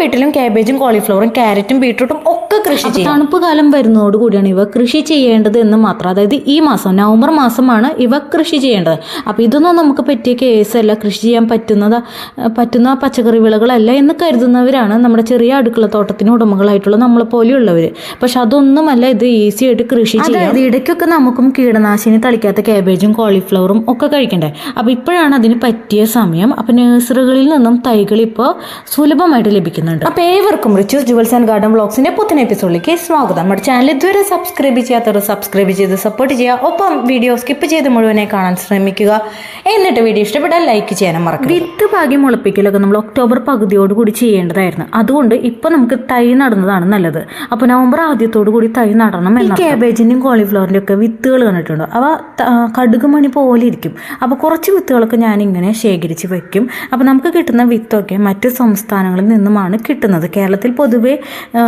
വീട്ടിലും കാബേജും കോളിഫ്ലവറും ക്യാരറ്റും ബീട്രൂട്ടും ഒക്കെ കൃഷി ചെയ്യും തണുപ്പ് കാലം വരുന്നതോട് കൂടിയാണ് ഇവ കൃഷി ചെയ്യേണ്ടത് എന്ന് മാത്രം. അതായത് ഈ മാസം നവംബർ മാസമാണ് ഇവ കൃഷി ചെയ്യേണ്ടത്. അപ്പോൾ ഇതൊന്നും നമുക്ക് പറ്റിയ കേസ് അല്ല. കൃഷി ചെയ്യാൻ പറ്റുന്നത് പറ്റുന്ന പച്ചക്കറി വിളകളല്ല എന്ന് കരുതുന്നവരാണ് നമ്മുടെ ചെറിയ അടുക്കള തോട്ടത്തിന് ഉടമകളായിട്ടുള്ള നമ്മളെ പോലെയുള്ളവർ പക്ഷെ അതൊന്നുമല്ല ഇത് ഈസി ആയിട്ട് കൃഷി ചെയ്യാം. ഇടയ്ക്കൊക്കെ നമുക്കും കീടനാശിനി തളിക്കാത്ത കാബേജും കോളിഫ്ലവറും ഒക്കെ കഴിക്കണ്ടേ? അപ്പോൾ ഇപ്പോഴാണ് അതിന് പറ്റിയ സമയം. അപ്പോൾ നഴ്സറികളിൽ നിന്നും തൈകൾ ഇപ്പോൾ സുലഭമായിട്ട് ലഭിക്കുന്നുണ്ട്. അപ്പൊ ഏവർക്കും റിച്ചൂസ് ജുവൽസ് ആൻഡ് ഗാർഡൻ വ്ളോഗ്സിന്റെ പുത്തൻ എപ്പിസോഡിലേക്ക് സ്വാഗതം. നമ്മുടെ ചാനൽ ഇതുവരെ സബ്സ്ക്രൈബ് ചെയ്യാത്തവർ സബ്സ്ക്രൈബ് ചെയ്ത് സപ്പോർട്ട് ചെയ്യുക. ഒപ്പം വീഡിയോ സ്കിപ്പ് ചെയ്ത് മുഴുവനെ കാണാൻ ശ്രമിക്കുക. എന്നിട്ട് വീഡിയോ ഇഷ്ടപ്പെട്ടാൽ ലൈക്ക് ചെയ്യാനും മറക്കരുത്. വിത്ത് ഭാഗ്യം മുളപ്പിക്കലൊക്കെ നമ്മൾ ഒക്ടോബർ പകുതിയോട് കൂടി ചെയ്യേണ്ടതായിരുന്നു. അതുകൊണ്ട് ഇപ്പം നമുക്ക് തൈ നടുന്നതാണ് നല്ലത്. അപ്പോൾ നവംബർ ആദ്യത്തോടു കൂടി തൈ നടണം ഈ കാബേജിന്റെയും കോളിഫ്ലവറിന്റെ ഒക്കെ വിത്തുകൾ കണ്ടിട്ടുണ്ട്? അവ കടുകുമണി കടുക് മണി പോലെ ഇരിക്കും. അപ്പോൾ കുറച്ച് വിത്തുകളൊക്കെ ഞാനിങ്ങനെ ഇങ്ങനെ ശേഖരിച്ച് വയ്ക്കും അപ്പോൾ നമുക്ക് കിട്ടുന്ന വിത്തൊക്കെ മറ്റ് സംസ്ഥാനങ്ങളിൽ നിന്നുമാണ് കിട്ടുന്നത്. കേരളത്തിൽ പൊതുവേ ആ,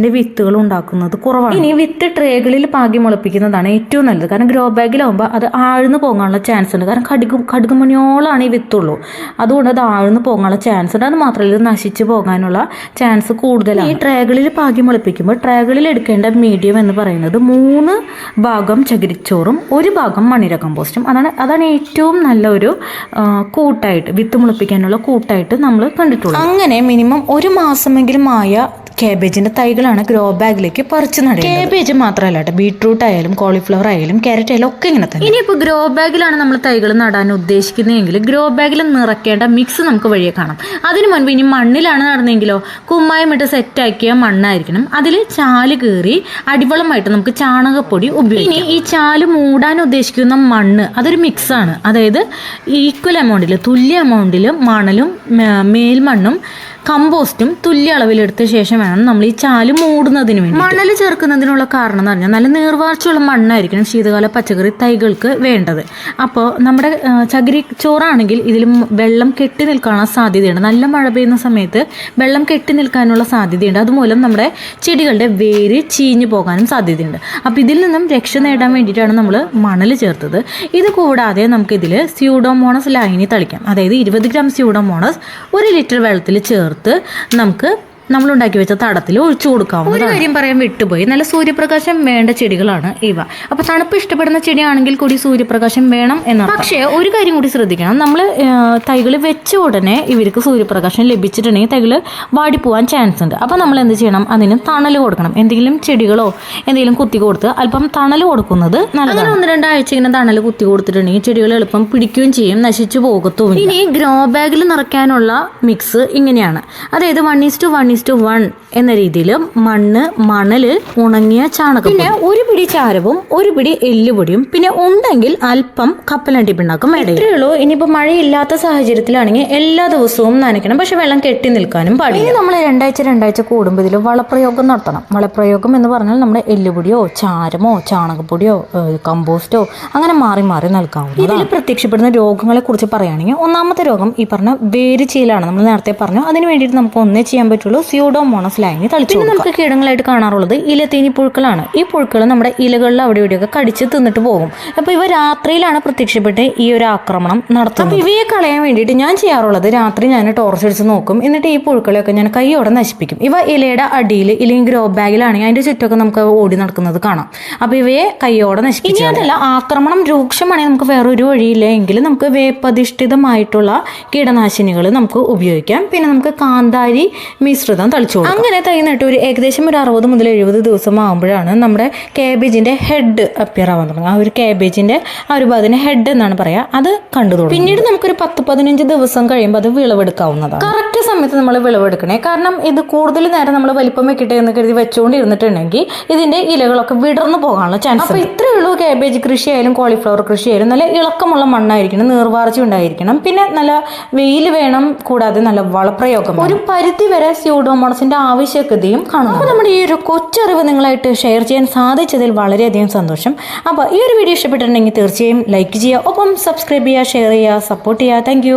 കാബേജിന്റെ വിത്തുകൾ ഉണ്ടാക്കുന്നത് കുറവാണ്. ഇനി വിത്ത് ട്രേകളിൽ പാകി മുളപ്പിക്കുന്നതാണ് ഏറ്റവും നല്ലത്. കാരണം ഗ്രോ ബാഗിലാവുമ്പോൾ അത് ആഴ്ന്നു പോകാനുള്ള ചാൻസ് ഉണ്ട്. കാരണം കടുക് മണിയോളാണ് ഈ വിത്തുള്ളൂ. അതുകൊണ്ട് അത് ആഴ്ന്നു പോകാനുള്ള ചാൻസ് ഉണ്ട്. അത് മാത്രമല്ല ഇത് നശിച്ചു പോകാനുള്ള ചാൻസ് കൂടുതലാണ്. ഈ ട്രേകളിൽ പാകി മുളപ്പിക്കുമ്പോൾ ട്രേകളിൽ എടുക്കേണ്ട മീഡിയം എന്ന് പറയുന്നത് മൂന്ന് ഭാഗം ചകിരിച്ചോറും ഒരു ഭാഗം മണിര കമ്പോസ്റ്റും അതാണ് അതാണ് ഏറ്റവും നല്ല ഒരു കൂട്ടായിട്ട് വിത്ത് മുളപ്പിക്കാനുള്ള കൂട്ടായിട്ട് നമ്മൾ കണ്ടിട്ടുള്ളത്. അങ്ങനെ മിനിമം ഒരു മാസമെങ്കിലും ആയ കാബേജിന്റെ തൈകളാണ് ഗ്രോ ബാഗിലേക്ക് പറിച്ച് നടേണ്ടത്. കേബേജ് മാത്രമല്ല കേട്ടോ. ബീട്രൂട്ട് ആയാലും കോളിഫ്ലവർ ആയാലും ക്യാരറ്റ് ആയാലും ഒക്കെ ഇങ്ങനെ തന്നെ. ഇനിയിപ്പോൾ ഗ്രോ ബാഗിലാണ് നമ്മൾ തൈകൾ നടാൻ ഉദ്ദേശിക്കുന്നതെങ്കിൽ ഗ്രോ ബാഗിൽ നിറക്കേണ്ട മിക്സ് നമുക്ക് വഴിയെ കാണാം. അതിനു മുൻപ് ഇനി മണ്ണിലാണ് നടന്നെങ്കിലോ കുമ്മായം ഇട്ട് സെറ്റാക്കിയ മണ്ണായിരിക്കണം. അതിൽ ചാൽ കീറി അടിവളമായിട്ട് നമുക്ക് ചാണകപ്പൊടി ഉപയോഗിക്കാം. ഇനി ഈ ചാൽ മൂടാൻ ഉദ്ദേശിക്കുന്ന മണ്ണ് അതൊരു മിക്സാണ് അതായത് ഈക്വൽ എമൗണ്ടിൽ തുല്യ എമൗണ്ടിൽ മണലും മേൽമണ്ണും കമ്പോസ്റ്റും തുല്യ അളവിലെടുത്ത ശേഷം വേണം നമ്മൾ ഈ ചാൽ മൂടുന്നതിന് വേണ്ടി മണൽ ചേർക്കുന്നതിനുള്ള കാരണം എന്ന് പറഞ്ഞാൽ നല്ല നീർവാർച്ചയുള്ള മണ്ണായിരിക്കണം ശീതകാല പച്ചക്കറി തൈകൾക്ക് വേണ്ടത്. അപ്പോൾ നമ്മുടെ ചകിരി ചോറാണെങ്കിൽ ഇതിൽ വെള്ളം കെട്ടി നിൽക്കാനുള്ള സാധ്യതയുണ്ട്. നല്ല മഴ പെയ്യുന്ന സമയത്ത് വെള്ളം കെട്ടി നിൽക്കാനുള്ള സാധ്യതയുണ്ട്. അതുമൂലം നമ്മുടെ ചെടികളുടെ വേര് ചീഞ്ഞു പോകാനും സാധ്യതയുണ്ട്. അപ്പോൾ ഇതിൽ നിന്നും രക്ഷ നേടാൻ വേണ്ടിയിട്ടാണ് നമ്മൾ മണൽ ചേർത്തത്. ഇത് കൂടാതെ നമുക്കിതിൽ സ്യൂഡോമോണസ് ലൈനി തളിക്കാം. അതായത് ഇരുപത് ഗ്രാം സ്യൂഡോമോണസ് ഒരു ലിറ്റർ വെള്ളത്തിൽ ചേർത്ത് നമുക്ക് നമ്മൾ ഉണ്ടാക്കി വെച്ച തടത്തിൽ ഒഴിച്ചു കൊടുക്കാവുന്ന ഒരു കാര്യം പറയാൻ വിട്ടുപോയി. നല്ല സൂര്യപ്രകാശം വേണ്ട ചെടികളാണ് ഇവ. അപ്പൊ തണുപ്പ് ഇഷ്ടപ്പെടുന്ന ചെടിയാണെങ്കിൽ കൂടി സൂര്യപ്രകാശം വേണം എന്നാണ് പക്ഷേ ഒരു കാര്യം കൂടി ശ്രദ്ധിക്കണം. നമ്മൾ തൈകൾ വെച്ച ഉടനെ ഇവർക്ക് സൂര്യപ്രകാശം ലഭിച്ചിട്ടുണ്ടെങ്കിൽ തൈകൾ വാടിപ്പോവാൻ ചാൻസ് ഉണ്ട്. അപ്പോൾ നമ്മൾ എന്ത് ചെയ്യണം? അതിന് തണൽ കൊടുക്കണം. എന്തെങ്കിലും ചെടികളോ എന്തെങ്കിലും കുത്തി കൊടുത്ത് അല്പം തണൽ കൊടുക്കുന്നത് നല്ലതാണ്. ഒന്ന് രണ്ടാഴ്ച ഇങ്ങനെ തണൽ കുത്തി കൊടുത്തിട്ടുണ്ടെങ്കിൽ ചെടികൾ എളുപ്പം പിടിക്കുകയും ചെയ്യും നശിച്ചു പോകത്തും ഇനി ഗ്രോ ബാഗിൽ നിറയ്ക്കാനുള്ള മിക്സ് ഇങ്ങനെയാണ്. അതായത് one is to one is to one എന്ന രീതിയിൽ മണ്ണ് മണൽ ഉണങ്ങിയ ചാണകം പിന്നെ ഒരു പിടി ചാരവും ഒരു പിടി എല്ലുപൊടിയും പിന്നെ ഉണ്ടെങ്കിൽ അല്പം കപ്പലണ്ടി പിണ്ണാക്കും ഉള്ളൂ. ഇനിയിപ്പോൾ മഴയില്ലാത്ത സാഹചര്യത്തിലാണെങ്കിൽ എല്ലാ ദിവസവും നനയ്ക്കണം. പക്ഷെ വെള്ളം കെട്ടി നിൽക്കാനും പാടില്ല. ഇനി നമ്മൾ രണ്ടാഴ്ച രണ്ടാഴ്ച കൂടുമ്പോൾ ഇതിൽ വളപ്രയോഗം നടത്തണം. വളപ്രയോഗം എന്ന് പറഞ്ഞാൽ നമ്മുടെ എല്ലുപൊടിയോ ചാരമോ ചാണകപ്പൊടിയോ കമ്പോസ്റ്റോ അങ്ങനെ മാറി മാറി നൽകാവും ഇതിൽ പ്രത്യക്ഷപ്പെടുന്ന രോഗങ്ങളെ കുറിച്ച് പറയുകയാണെങ്കിൽ ഒന്നാമത്തെ രോഗം ഈ പറഞ്ഞ വേരുചീലാണ്. നമ്മൾ നേരത്തെ പറഞ്ഞു. അതിന് വേണ്ടിയിട്ട് നമുക്ക് ഒന്നേ ചെയ്യാൻ പറ്റുള്ളൂ. സ്യൂഡോമോണസ് ലൈനി തളിച്ചു പിന്നെ നമുക്ക് കീടങ്ങളായിട്ട് കാണാറുള്ളത് ഇലത്തേനി പുഴുക്കളാണ്. ഈ പുഴുക്കൾ നമ്മുടെ ഇലകളിൽ അവിടെ ഇവിടെയൊക്കെ കടിച്ച് തിന്നിട്ട് പോകും. അപ്പോൾ ഇവ രാത്രിയിലാണ് പ്രത്യക്ഷപ്പെട്ട് ഈ ഒരു ആക്രമണം നടത്തുന്നത്. അപ്പൊ ഇവയെ കളയാൻ വേണ്ടിയിട്ട് ഞാൻ ചെയ്യാറുള്ളത് രാത്രി ഞാൻ ടോർച്ച് അടിച്ച് നോക്കും. എന്നിട്ട് ഈ പുഴുക്കളെയൊക്കെ ഞാൻ കൈയോടെ നശിപ്പിക്കും. ഇവ ഇലയുടെ അടിയിൽ ഇല്ലെങ്കിൽ ഗ്രോ ബാഗിലാണെങ്കിൽ അതിന്റെ ചുറ്റൊക്കെ നമുക്ക് ഓടി നടക്കുന്നത് കാണാം. അപ്പൊ ഇവയെ കൈയോടെ നശിപ്പിക്കും ഇനി അതല്ല ആക്രമണം രൂക്ഷമാണെങ്കിൽ നമുക്ക് വേറൊരു വഴിയില്ല എങ്കിൽ നമുക്ക് വേപ്പധിഷ്ഠിതമായിട്ടുള്ള കീടനാശിനികൾ നമുക്ക് ഉപയോഗിക്കാം. പിന്നെ നമുക്ക് കാന്താരി മിശ്രിതം തളിച്ചു കൊടുക്കും. അങ്ങനെ തൈ നട്ട് ഒരു ഏകദേശം ഒരു അറുപത് മുതൽ എഴുപത് ദിവസം ആകുമ്പോഴാണ് നമ്മുടെ കാബേജിന്റെ ഹെഡ് അപ്പിയർ ആവാൻ തുടങ്ങുക. ആ ഒരു കാബേജിന്റെ ആ ഒരു ഭാഗത്തിന് ഹെഡ് എന്നാണ് പറയാ. അത് കണ്ടു തുടങ്ങും. പിന്നീട് നമുക്കൊരു പത്ത് പതിനഞ്ച് ദിവസം കഴിയുമ്പോൾ അത് വിളവെടുക്കാവുന്നതാണ്. കറക്റ്റ് സമയത്ത് നമ്മൾ വിളവെടുക്കണേ. കാരണം ഇത് കൂടുതൽ നേരം നമ്മൾ വലിപ്പം വെക്കട്ടെ എന്ന് കരുതി വെച്ചുകൊണ്ടിരുന്നിട്ടുണ്ടെങ്കിൽ ഇതിന്റെ ഇലകളൊക്കെ വിടർന്നു പോകാനുള്ള ചാൻസ് അപ്പൊ ഇത്രയേ ഉള്ളൂ കാബേജ് കൃഷി ആയാലും കോളിഫ്ലവർ കൃഷി ആയാലും നല്ല ഇളക്കമുള്ള മണ്ണായിരിക്കണം നീർവാർച്ച ഉണ്ടായിരിക്കണം. പിന്നെ നല്ല വെയിൽ വേണം കൂടാതെ നല്ല വളപ്രയോഗം ഒരു പരിധി വരെ സ്യൂഡോമോണസിന്റെ ആവശ്യകതയും കാണുന്നു അപ്പോൾ നമ്മുടെ ഈ ഒരു കൊച്ചറിവ് നിങ്ങളായിട്ട് ഷെയർ ചെയ്യാൻ സാധിച്ചതിൽ വളരെയധികം സന്തോഷം. അപ്പോൾ ഈ ഒരു വീഡിയോ ഇഷ്ടപ്പെട്ടിട്ടുണ്ടെങ്കിൽ തീർച്ചയായും ലൈക്ക് ചെയ്യുക ഒപ്പം സബ്സ്ക്രൈബ് ചെയ്യുക ഷെയർ ചെയ്യുക സപ്പോർട്ട് ചെയ്യുക. താങ്ക്